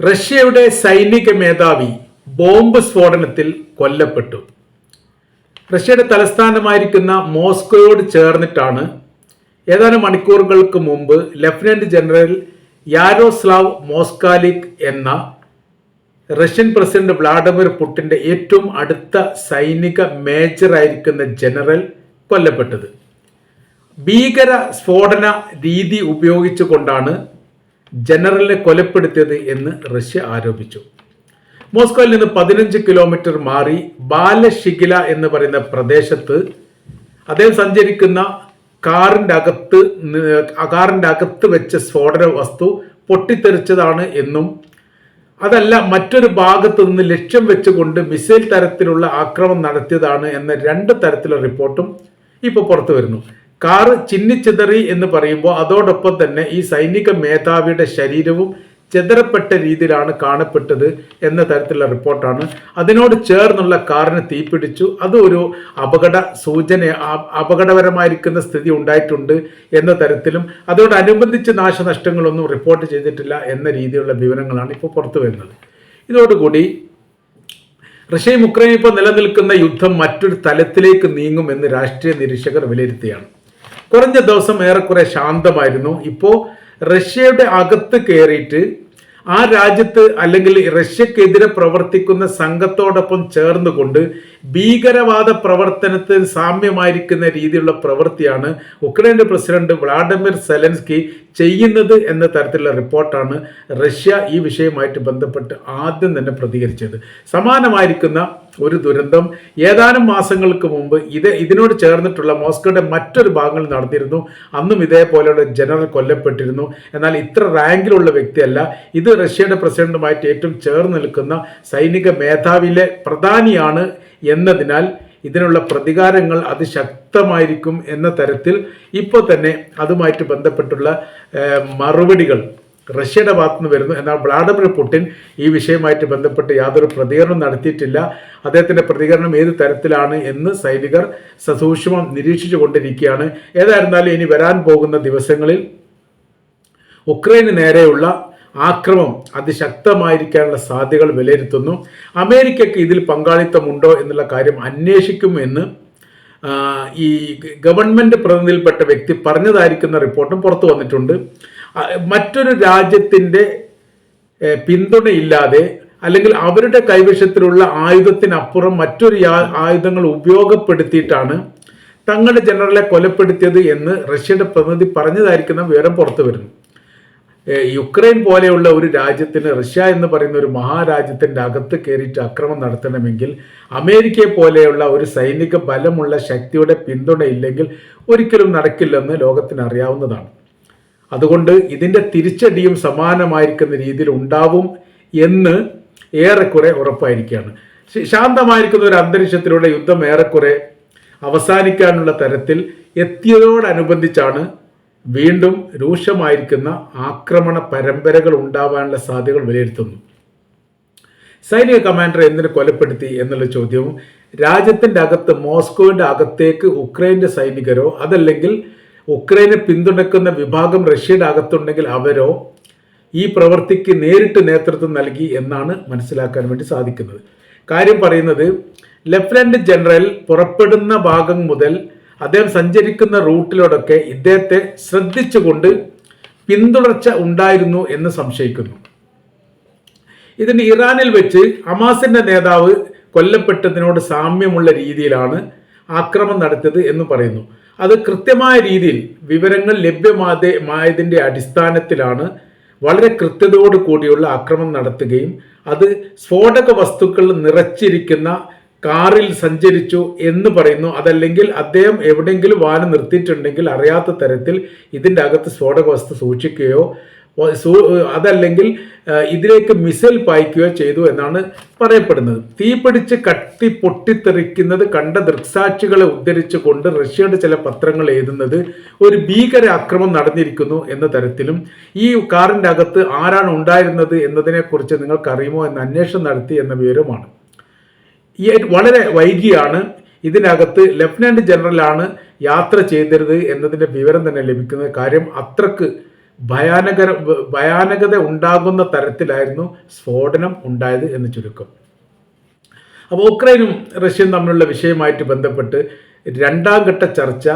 റഷ്യയുടെ സൈനിക മേധാവി ബോംബ് സ്ഫോടനത്തിൽ കൊല്ലപ്പെട്ടു. റഷ്യയുടെ തലസ്ഥാനമായിരിക്കുന്ന മോസ്കോയോട് ചേർന്നിട്ടാണ് ഏതാനും മണിക്കൂറുകൾക്ക് മുമ്പ് ലഫ്റ്റനന്റ് ജനറൽ യാരോസ്ലാവ് മോസ്കാലിക് എന്ന റഷ്യൻ പ്രസിഡന്റ് വ്ളാഡിമിർ പുടിന്റെ ഏറ്റവും അടുത്ത സൈനിക മേജറായിരിക്കുന്ന ജനറൽ കൊല്ലപ്പെട്ടത്. ഭീകര സ്ഫോടന രീതി ഉപയോഗിച്ചുകൊണ്ടാണ് ജനറലിനെ കൊലപ്പെടുത്തിയത് എന്ന് റഷ്യ ആരോപിച്ചു. മോസ്കോയിൽ നിന്ന് പതിനഞ്ച് കിലോമീറ്റർ മാറി ബാലശിഖില എന്ന് പറയുന്ന പ്രദേശത്ത് അദ്ദേഹം സഞ്ചരിക്കുന്ന കാറിന്റെ അകത്ത് കാറിന്റെ അകത്ത് വെച്ച സ്ഫോടന വസ്തു പൊട്ടിത്തെറിച്ചതാണ് എന്നും അതല്ല മറ്റൊരു ഭാഗത്തു നിന്ന് ലക്ഷ്യം വെച്ചുകൊണ്ട് മിസൈൽ തരത്തിലുള്ള ആക്രമണം നടത്തിയതാണ് എന്ന രണ്ട് തരത്തിലുള്ള റിപ്പോർട്ടും ഇപ്പോൾ പുറത്തു വരുന്നു. കാറ് ചിന്നിച്ചിതറി എന്ന് പറയുമ്പോൾ അതോടൊപ്പം തന്നെ ഈ സൈനിക മേധാവിയുടെ ശരീരവും ചിതറപ്പെട്ട രീതിയിലാണ് കാണപ്പെട്ടത് എന്ന തരത്തിലുള്ള റിപ്പോർട്ടാണ്. അതിനോട് ചേർന്നുള്ള കാറിന് തീപിടിച്ചു. അതൊരു അപകട സൂചന അപകടപരമായിരിക്കുന്ന സ്ഥിതി ഉണ്ടായിട്ടുണ്ട് എന്ന തരത്തിലും അതോടനുബന്ധിച്ച് നാശനഷ്ടങ്ങളൊന്നും റിപ്പോർട്ട് ചെയ്തിട്ടില്ല എന്ന രീതിയിലുള്ള വിവരങ്ങളാണ് ഇപ്പോൾ പുറത്തു വരുന്നത്. ഇതോടുകൂടി റഷ്യയും ഉക്രൈനും ഇപ്പോൾ നിലനിൽക്കുന്ന യുദ്ധം മറ്റൊരു തലത്തിലേക്ക് നീങ്ങുമെന്ന് രാഷ്ട്രീയ നിരീക്ഷകർ വിലയിരുത്തുകയാണ്. കുറഞ്ഞ ദിവസം ഏറെക്കുറെ ശാന്തമായിരുന്നു. ഇപ്പോൾ റഷ്യയുടെ അകത്ത് കയറിയിട്ട് ആ രാജ്യത്ത് അല്ലെങ്കിൽ റഷ്യക്കെതിരെ പ്രവർത്തിക്കുന്ന സംഘത്തോടൊപ്പം ചേർന്നുകൊണ്ട് ഭീകരവാദ പ്രവർത്തനത്തിന് സാമ്യമായിരിക്കുന്ന രീതിയിലുള്ള പ്രവൃത്തിയാണ് ഉക്രൈന്റെ പ്രസിഡന്റ് വ്ളാഡിമിർ സെലൻസ്കി ചെയ്യുന്നത് എന്ന തരത്തിലുള്ള റിപ്പോർട്ടാണ് റഷ്യ ഈ വിഷയവുമായിട്ട് ബന്ധപ്പെട്ട് ആദ്യം തന്നെ പ്രതികരിച്ചത്. സമാനമായിരിക്കുന്ന ഒരു ദുരന്തം ഏതാനും മാസങ്ങൾക്ക് മുമ്പ് ഇത് ഇതിനോട് ചേർന്നിട്ടുള്ള മോസ്കോയുടെ മറ്റൊരു ഭാഗങ്ങൾ നടന്നിരുന്നു. അന്നും ഇതേപോലെയുള്ള ജനറൽ കൊല്ലപ്പെട്ടിരുന്നു. എന്നാൽ ഇത്ര റാങ്കിലുള്ള വ്യക്തിയല്ല. ഇത് റഷ്യയുടെ പ്രസിഡന്റുമായിട്ട് ഏറ്റവും ചേർന്ന് നിൽക്കുന്ന സൈനിക മേധാവിയിലെ പ്രധാനിയാണ് എന്നതിനാൽ ഇതിനുള്ള പ്രതികാരങ്ങൾ അതിശക്തമായിരിക്കും എന്ന തരത്തിൽ ഇപ്പോൾ തന്നെ അതുമായിട്ട് ബന്ധപ്പെട്ടുള്ള മറുപടികൾ റഷ്യയുടെ ഭാഗത്തു നിന്ന് വരുന്നു. എന്നാൽ വ്ളാഡിമിർ പുടിൻ ഈ വിഷയമായിട്ട് ബന്ധപ്പെട്ട് യാതൊരു പ്രതികരണം നടത്തിയിട്ടില്ല. അദ്ദേഹത്തിന്റെ പ്രതികരണം ഏത് തരത്തിലാണ് എന്ന് സൈനികർ സസൂക്ഷ്മം നിരീക്ഷിച്ചു കൊണ്ടിരിക്കുകയാണ് ഏതായിരുന്നാലും ഇനി വരാൻ പോകുന്ന ദിവസങ്ങളിൽ ഉക്രൈന് നേരെയുള്ള ആക്രമം അതിശക്തമായിരിക്കാനുള്ള സാധ്യതകൾ വിലയിരുത്തുന്നു. അമേരിക്കയ്ക്ക് ഇതിൽ പങ്കാളിത്തമുണ്ടോ എന്നുള്ള കാര്യം അന്വേഷിക്കുമെന്ന് ഈ ഗവൺമെന്റ് പ്രതിനിധിയിൽപ്പെട്ട വ്യക്തി പറഞ്ഞതായിരിക്കുന്ന റിപ്പോർട്ടും പുറത്തു വന്നിട്ടുണ്ട്. മറ്റൊരു രാജ്യത്തിന്റെ പിന്തുണയില്ലാതെ അല്ലെങ്കിൽ അവരുടെ കൈവശത്തിലുള്ള ആയുധത്തിനപ്പുറം മറ്റൊരു ആയുധങ്ങൾ ഉപയോഗപ്പെടുത്തിയിട്ടാണ് തങ്ങളുടെ ജനറലെ കൊലപ്പെടുത്തിയത് എന്ന് റഷ്യയുടെ പ്രതിനിധി പറഞ്ഞതായിരിക്കുന്ന വിവരം പുറത്തു വരുന്നു. യുക്രൈൻ പോലെയുള്ള ഒരു രാജ്യത്തിന് റഷ്യ എന്ന് പറയുന്ന ഒരു മഹാരാജ്യത്തിന്റെ അകത്ത് കയറിയിട്ട് അക്രമം നടത്തണമെങ്കിൽ അമേരിക്കയെ പോലെയുള്ള ഒരു സൈനിക ബലമുള്ള ശക്തിയുടെ പിന്തുണയില്ലെങ്കിൽ ഒരിക്കലും നടക്കില്ലെന്ന് ലോകത്തിന് അറിയാവുന്നതാണ്. അതുകൊണ്ട് ഇതിന്റെ തിരിച്ചടിയും സമാനമായിരിക്കുന്ന രീതിയിൽ ഉണ്ടാവും എന്ന് ഏറെക്കുറെ ഉറപ്പായിരിക്കുകയാണ്. ശാന്തമായിരിക്കുന്ന ഒരു അന്തരീക്ഷത്തിലൂടെ യുദ്ധം ഏറെക്കുറെ അവസാനിക്കാനുള്ള തരത്തിൽ എത്തിയതോടനുബന്ധിച്ചാണ് വീണ്ടും രൂക്ഷമായിരിക്കുന്ന ആക്രമണ പരമ്പരകൾ ഉണ്ടാവാനുള്ള സാധ്യതകൾ വിലയിരുത്തുന്നു. സൈനിക കമാൻഡർ എന്തിനു കൊലപ്പെടുത്തി എന്നുള്ള ചോദ്യവും രാജ്യത്തിന്റെ അകത്ത് മോസ്കോയുടെ അകത്തേക്ക് ഉക്രൈന്റെ സൈനികരോ അതല്ലെങ്കിൽ ഉക്രൈനെ പിന്തുണക്കുന്ന വിഭാഗം റഷ്യയുടെ അകത്തുണ്ടെങ്കിൽ അവരോ ഈ പ്രവൃത്തിക്ക് നേരിട്ട് നേതൃത്വം നൽകി എന്നാണ് മനസ്സിലാക്കാൻ വേണ്ടി സാധിക്കുന്നത്. കാര്യം പറയുന്നത് ലഫ്റ്റനന്റ് ജനറൽ പുറപ്പെടുന്ന ഭാഗം മുതൽ അദ്ദേഹം സഞ്ചരിക്കുന്ന റൂട്ടിലോടൊക്കെ ഇദ്ദേഹത്തെ ശ്രദ്ധിച്ചുകൊണ്ട് പിന്തുടർച്ച ഉണ്ടായിരുന്നു എന്ന് സംശയിക്കുന്നു. ഇതിന് ഇറാനിൽ വെച്ച് ഹമാസിന്റെ നേതാവ് കൊല്ലപ്പെട്ടതിനോട് സാമ്യമുള്ള രീതിയിലാണ് ആക്രമണം നടത്തിയത് എന്ന് പറയുന്നു. അത് കൃത്യമായ രീതിയിൽ വിവരങ്ങൾ ലഭ്യമായതിന്റെ അടിസ്ഥാനത്തിലാണ് വളരെ കൃത്യതയോട് കൂടിയുള്ള ആക്രമണം നടത്തുകയും അത് സ്ഫോടക വസ്തുക്കൾ നിറച്ചിരിക്കുന്ന കാറിൽ സഞ്ചരിച്ചു എന്ന് പറയുന്നു. അതല്ലെങ്കിൽ അദ്ദേഹം എവിടെയെങ്കിലും വാഹനം നിർത്തിയിട്ടുണ്ടെങ്കിൽ അറിയാത്ത തരത്തിൽ ഇതിന്റെ അകത്ത് സ്ഫോടക വസ്തു സൂക്ഷിക്കുകയോ അതല്ലെങ്കിൽ ഇതിലേക്ക് മിസൈൽ പായിക്കുകയോ ചെയ്തു എന്നാണ് പറയപ്പെടുന്നത്. തീപിടിച്ച് കത്തി പൊട്ടിത്തെറിക്കുന്നത് കണ്ട ദൃക്സാക്ഷികളെ ഉദ്ധരിച്ചു കൊണ്ട് റഷ്യയുടെ ചില പത്രങ്ങൾ എഴുതുന്നത് ഒരു ഭീകര ആക്രമണം നടന്നിരിക്കുന്നു എന്ന തരത്തിലും ഈ കാറിന്റെ അകത്ത് ആരാണ് ഉണ്ടായിരുന്നത് എന്നതിനെക്കുറിച്ച് നിങ്ങൾക്കറിയുമോ എന്ന് അന്വേഷണം നടത്തി എന്ന വിവരമാണ് വളരെ വൈകിയാണ് ഇതിനകത്ത് ലഫ്റ്റനന്റ് ജനറലാണ് യാത്ര ചെയ്തിരുന്നത് എന്നതിന്റെ വിവരം തന്നെ ലഭിക്കുന്നത്. കാര്യം അത്രയ്ക്ക് ഭയാനകര ഭയാനകത ഉണ്ടാകുന്ന തരത്തിലായിരുന്നു സ്ഫോടനം ഉണ്ടായത് എന്ന് ചുരുക്കം. അപ്പോൾ ഉക്രൈനും റഷ്യയും തമ്മിലുള്ള വിഷയമായിട്ട് ബന്ധപ്പെട്ട് രണ്ടാം ഘട്ട ചർച്ച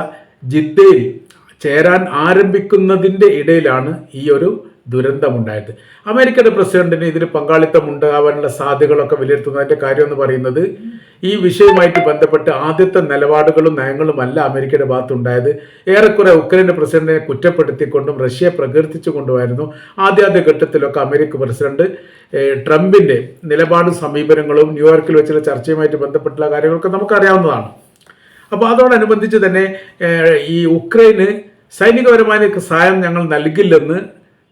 ജിദ്ദയിൽ ചേരാൻ ആരംഭിക്കുന്നതിന്റെ ഇടയിലാണ് ഈ ഒരു ദുരന്തമുണ്ടായത്. അമേരിക്കയുടെ പ്രസിഡന്റിന് ഇതിന് പങ്കാളിത്തം ഉണ്ടാവാനുള്ള സാധ്യതകളൊക്കെ വിലയിരുത്തുന്നതിന്റെ കാര്യം എന്ന് പറയുന്നത് ഈ വിഷയവുമായിട്ട് ബന്ധപ്പെട്ട് ആദ്യത്തെ നിലപാടുകളും നയങ്ങളുമല്ല അമേരിക്കയുടെ ഭാഗത്തുണ്ടായത്. ഏറെക്കുറെ ഉക്രൈന്റെ പ്രസിഡന്റിനെ കുറ്റപ്പെടുത്തിക്കൊണ്ടും റഷ്യയെ പ്രകീർത്തിച്ചുകൊണ്ടുമായിരുന്നു ആദ്യാദ്യ ഘട്ടത്തിലൊക്കെ അമേരിക്ക പ്രസിഡന്റ് ട്രംപിന്റെ നിലപാടും സമീപനങ്ങളും ന്യൂയോർക്കിൽ വെച്ചുള്ള ചർച്ചയുമായിട്ട് ബന്ധപ്പെട്ടുള്ള കാര്യങ്ങളൊക്കെ നമുക്കറിയാവുന്നതാണ്. അപ്പോൾ അതോടനുബന്ധിച്ച് തന്നെ ഈ ഉക്രൈന് സൈനികപരമായ സഹായം ഞങ്ങൾ നൽകില്ലെന്ന്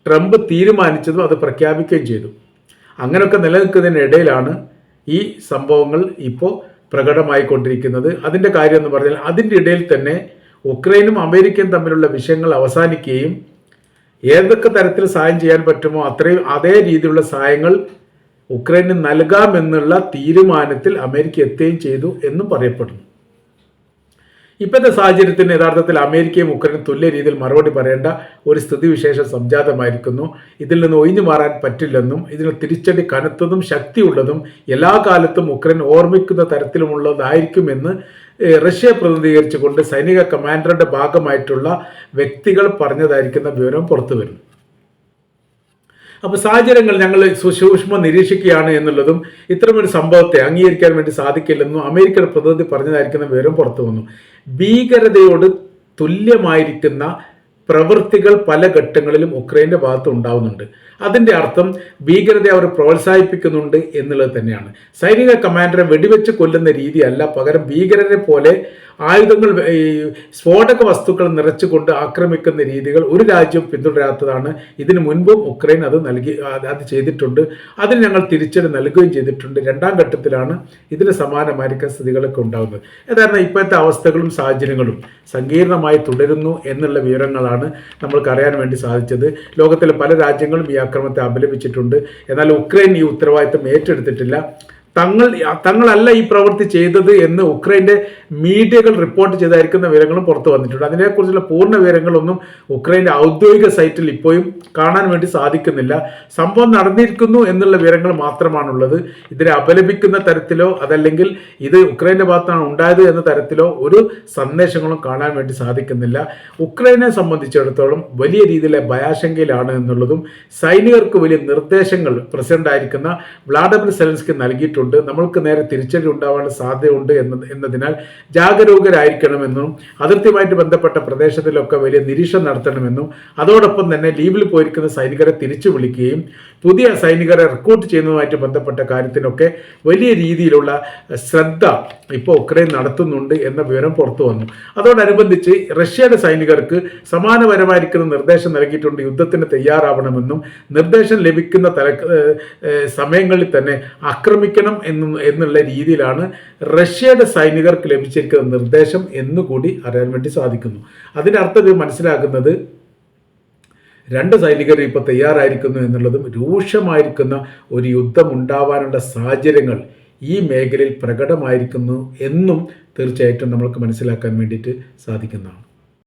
ട്രംപ് തീരുമാനിച്ചതും അത് പ്രഖ്യാപിക്കുകയും ചെയ്തു. അങ്ങനെയൊക്കെ നിലനിൽക്കുന്നതിനിടയിലാണ് ഈ സംഭവങ്ങൾ ഇപ്പോൾ പ്രകടമായിക്കൊണ്ടിരിക്കുന്നത്. അതിന്റെ കാര്യം എന്ന് പറഞ്ഞാൽ അതിന്റെ ഇടയിൽ തന്നെ ഉക്രൈനും അമേരിക്കയും തമ്മിലുള്ള വിഷയങ്ങൾ അവസാനിക്കുകയും ഏതൊക്കെ തരത്തിൽ സഹായം ചെയ്യാൻ പറ്റുമോ അത്രയും അതേ രീതിയിലുള്ള സഹായങ്ങൾ ഉക്രൈന് നൽകാമെന്നുള്ള തീരുമാനത്തിൽ അമേരിക്ക എത്തുകയും ചെയ്തു എന്നും പറയപ്പെടുന്നു. ഇപ്പോഴത്തെ സാഹചര്യത്തിന് യഥാർത്ഥത്തിൽ അമേരിക്കയും ഉക്രൈനും തുല്യ രീതിയിൽ മറുപടി പറയേണ്ട ഒരു സ്ഥിതിവിശേഷം സംജാതമായിരിക്കുന്നു. ഇതിൽ നിന്ന് ഒഴിഞ്ഞു മാറാൻ പറ്റില്ലെന്നും ഇതിന് തിരിച്ചടി കനത്തതും ശക്തിയുള്ളതും എല്ലാ കാലത്തും ഉക്രൈൻ ഓർമ്മിക്കുന്ന തരത്തിലുമുള്ളതായിരിക്കുമെന്ന് റഷ്യ പ്രതിനിധീകരിച്ചുകൊണ്ട് സൈനിക കമാൻഡറുടെ ഭാഗമായിട്ടുള്ള വ്യക്തികൾ പറഞ്ഞതായിരിക്കുന്ന വിവരം പുറത്തു വരുന്നു അപ്പോൾ സാഹചര്യങ്ങൾ ഞങ്ങൾ സുസൂക്ഷ്മം നിരീക്ഷിക്കുകയാണ് എന്നുള്ളതും ഇത്തരമൊരു സംഭവത്തെ അംഗീകരിക്കാൻ വേണ്ടി സാധിക്കില്ലെന്നും അമേരിക്കയുടെ പ്രതിനിധി പറഞ്ഞതായിരിക്കുന്ന വിവരം പുറത്തു വന്നു. ഭീകരതയോട് തുല്യമായിരിക്കുന്ന പ്രവൃത്തികൾ പല ഘട്ടങ്ങളിലും ഉക്രൈന്റെ ഭാഗത്ത് ഉണ്ടാവുന്നുണ്ട്. അതിന്റെ അർത്ഥം ഭീകരതയെ അവർ പ്രോത്സാഹിപ്പിക്കുന്നുണ്ട് എന്നുള്ളത് തന്നെയാണ്. സൈനിക കമാൻഡറെ വെടിവെച്ച് കൊല്ലുന്ന രീതിയല്ല പകരം ഭീകരരെ പോലെ ആയുധങ്ങൾ ഈ സ്ഫോടക വസ്തുക്കൾ നിറച്ചുകൊണ്ട് ആക്രമിക്കുന്ന രീതികൾ ഒരു രാജ്യം പിന്തുടരാത്തതാണ്. ഇതിനു മുൻപും ഉക്രൈൻ അത് നൽകി അത് ചെയ്തിട്ടുണ്ട്. അതിന് ഞങ്ങൾ തിരിച്ചടി നൽകുകയും ചെയ്തിട്ടുണ്ട്. രണ്ടാം ഘട്ടത്തിലാണ് ഇതിന് സമാനമായിരിക്കുന്ന സ്ഥിതികളൊക്കെ ഉണ്ടാകുന്നത്. ഏതായിരുന്നു ഇപ്പോഴത്തെ അവസ്ഥകളും സാഹചര്യങ്ങളും സങ്കീർണമായി തുടരുന്നു എന്നുള്ള വിവരങ്ങളാണ് നമ്മൾക്ക് അറിയാൻ വേണ്ടി സാധിച്ചത്. ലോകത്തിലെ പല രാജ്യങ്ങളും ഈ ആക്രമണത്തെ അപലപിച്ചിട്ടുണ്ട്. എന്നാൽ ഉക്രൈൻ ഈ ഉത്തരവാദിത്തം ഏറ്റെടുത്തിട്ടില്ല. തങ്ങൾ തങ്ങളല്ല ഈ പ്രവൃത്തി ചെയ്തത് എന്ന് ഉക്രൈന്റെ മീഡിയകൾ റിപ്പോർട്ട് ചെയ്തായിരിക്കുന്ന വിവരങ്ങളും പുറത്തു വന്നിട്ടുണ്ട്. അതിനെക്കുറിച്ചുള്ള പൂർണ വിവരങ്ങളൊന്നും ഉക്രൈന്റെ ഔദ്യോഗിക സൈറ്റിൽ ഇപ്പോഴും കാണാൻ വേണ്ടി സാധിക്കുന്നില്ല. സംഭവം നടന്നിരിക്കുന്നു എന്നുള്ള വിവരങ്ങൾ മാത്രമാണുള്ളത്. ഇതിനെ അപലപിക്കുന്ന തരത്തിലോ അതല്ലെങ്കിൽ ഇത് ഉക്രൈന്റെ ഭാഗത്താണ് ഉണ്ടായത് എന്ന തരത്തിലോ ഒരു സന്ദേശങ്ങളും കാണാൻ വേണ്ടി സാധിക്കുന്നില്ല. ഉക്രൈനെ സംബന്ധിച്ചിടത്തോളം വലിയ രീതിയിലെ ഭയാശങ്കയിലാണ് എന്നുള്ളതും സൈനികർക്ക് വലിയ നിർദ്ദേശങ്ങൾ പ്രസിഡന്റ് ആയിരിക്കുന്ന വ്ളാഡിമിർ സെലൻസ്കി നൽകിയിട്ടുണ്ട്. നമ്മൾക്ക് നേരെ തിരിച്ചടി ഉണ്ടാവാനുള്ള സാധ്യതയുണ്ട് എന്ന എന്നതിനാൽ ജാഗരൂകരായിരിക്കണമെന്നും അതിർത്തിയുമായിട്ട് ബന്ധപ്പെട്ട പ്രദേശത്തിലൊക്കെ വലിയ നിരീക്ഷണം നടത്തണമെന്നും അതോടൊപ്പം തന്നെ ലീവിൽ പോയിരിക്കുന്ന സൈനികരെ തിരിച്ചു വിളിക്കുകയും പുതിയ സൈനികരെ റിക്രൂട്ട് ചെയ്യുന്നതുമായിട്ട് ബന്ധപ്പെട്ട കാര്യത്തിനൊക്കെ വലിയ രീതിയിലുള്ള ശ്രദ്ധ ഇപ്പോൾ ഉക്രൈൻ നടത്തുന്നുണ്ട് എന്ന വിവരം പുറത്തു വന്നു. അതോടനുബന്ധിച്ച് റഷ്യയുടെ സൈനികർക്ക് സമാനപരമായിരിക്കുന്ന നിർദ്ദേശം നൽകിയിട്ടുണ്ട്. യുദ്ധത്തിന് തയ്യാറാവണമെന്നും നിർദ്ദേശം ലഭിക്കുന്ന തല സമയങ്ങളിൽ തന്നെ ആക്രമിക്കണം എന്നും എന്നുള്ള രീതിയിലാണ് റഷ്യയുടെ സൈനികർക്ക് ലഭിച്ചിരിക്കുന്ന നിർദ്ദേശം എന്നുകൂടി അറിയാൻ വേണ്ടി സാധിക്കുന്നു. അതിന്റെ അർത്ഥം മനസ്സിലാക്കുന്നത് രണ്ട് സൈനികർ ഇപ്പോൾ തയ്യാറായിരിക്കുന്നു എന്നുള്ളതും രൂക്ഷമായിരിക്കുന്ന ഒരു യുദ്ധം ഉണ്ടാവാനുള്ള സാഹചര്യങ്ങൾ ഈ മേഖലയിൽ പ്രകടമായിരിക്കുന്നു എന്നും തീർച്ചയായിട്ടും നമ്മൾക്ക് മനസ്സിലാക്കാൻ വേണ്ടിയിട്ട് സാധിക്കുന്നതാണ്.